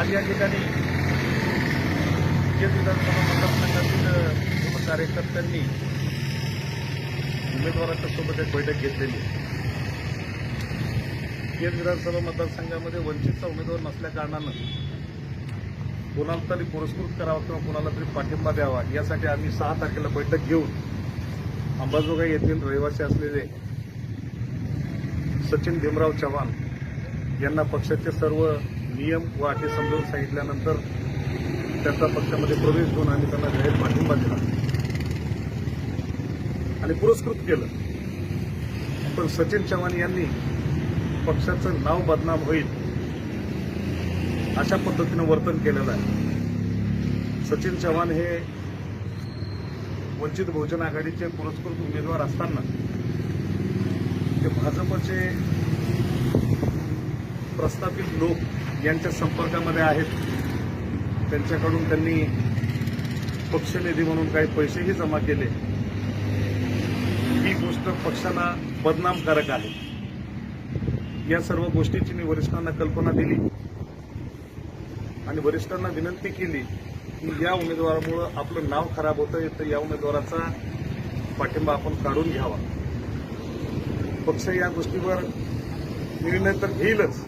आज या ठिकाणी केज विधानसभा मतदारसंघातील सर्व कार्यकर्त्यांनी उमेदवारांच्या सोबत एक बैठक घेतलेली केज विधानसभा मतदारसंघामध्ये वंचितचा उमेदवार नसल्या कारणानं कोणाला तरी पुरस्कृत करावा किंवा कोणाला तरी पाठिंबा द्यावा यासाठी आम्ही सहा तारखेला बैठक घेऊन अंबाजोगाई येथील रहिवासी असलेले सचिन भीमराव चव्हाण यांना पक्षाचे सर्व नियम व अटी समजावून सांगितल्यानंतर त्यांचा पक्षामध्ये प्रवेश घेऊन आम्ही त्यांना जाहीर पाठिंबा दिला. आणि पुरस्कृत केलं. पण सचिन चव्हाण यांनी पक्षाचं नाव बदनाम होईल अशा पद्धतीनं वर्तन केलेलं आहे. सचिन चव्हाण हे वंचित बहुजन आघाडीचे पुरस्कृत उमेदवार असताना ते भाजपचे प्रस्थापित लोक यांच्या संपर्कामध्ये आहेत. त्यांच्याकडून त्यांनी पक्षनिधी म्हणून काही पैसेही जमा केले. ही गोष्ट पक्षाला बदनामकारक आहे. या सर्व गोष्टीची मी वरिष्ठांना कल्पना दिली आणि वरिष्ठांना विनंती केली की या उमेदवारामुळं आपलं नाव खराब होतं तर या उमेदवाराचा पाठिंबा आपण काढून घ्यावा. पक्ष या गोष्टीवर निर्णय तर घेईलच.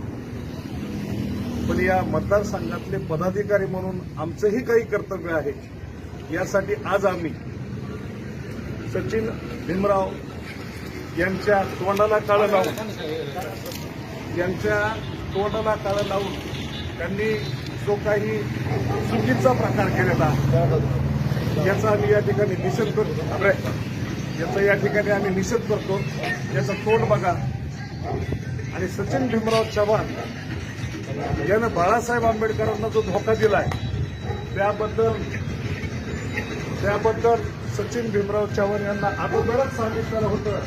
पण या मतदारसंघातले पदाधिकारी म्हणून आमचंही काही कर्तव्य आहे. यासाठी आज आम्ही सचिन भीमराव यांच्या तोंडाला काळं लावून यांच्या तोंडाला काळं लावून त्यांनी जो काही चुकीचा प्रकार केलेला याचा आम्ही या ठिकाणी निषेध करतो. अरे, याचा या ठिकाणी आम्ही निषेध करतो. याचं तोंड बघा. आणि सचिन भीमराव चव्हाण यानं बाळासाहेब आंबेडकरांना जो धोका दिलाय त्याबद्दल त्याबद्दल सचिन भीमराव चव्हाण यांना अगोदरच सांगितलेलं होतं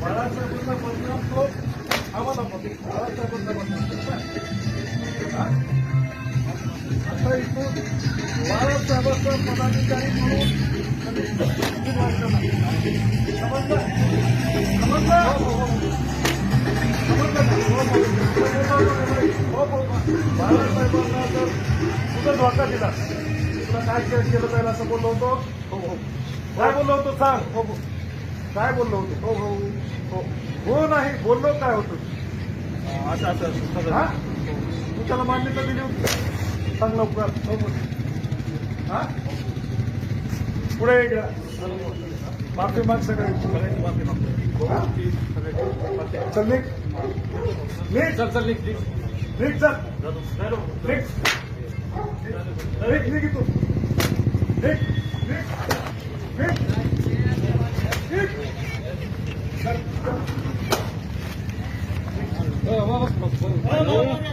बाळासाहेबांचा बदनाम तो आम्हाला बदनाम. बाळासाहेबांना बदनाम आता इथून बाळासाहेबांचा पदाधिकारी म्हणून. बाळासाहेबांना जर तुझा धोका दिला तुला काय केलं जाईल असं बोललो होतो हो हो. काय बोललो होतो? सांग. हो हो. काय बोललो होतो हो हो. हो हो नाही बोललो काय होतं? असं असं. हा? तू त्याला मान्यता दिली होती सांग लवकर. हो, हा पुढे इकडं माफी माग सगळे. माफी माग चल निक निक चल चल निक निक चल. निक निक निक तू निक निक निक निक चल चल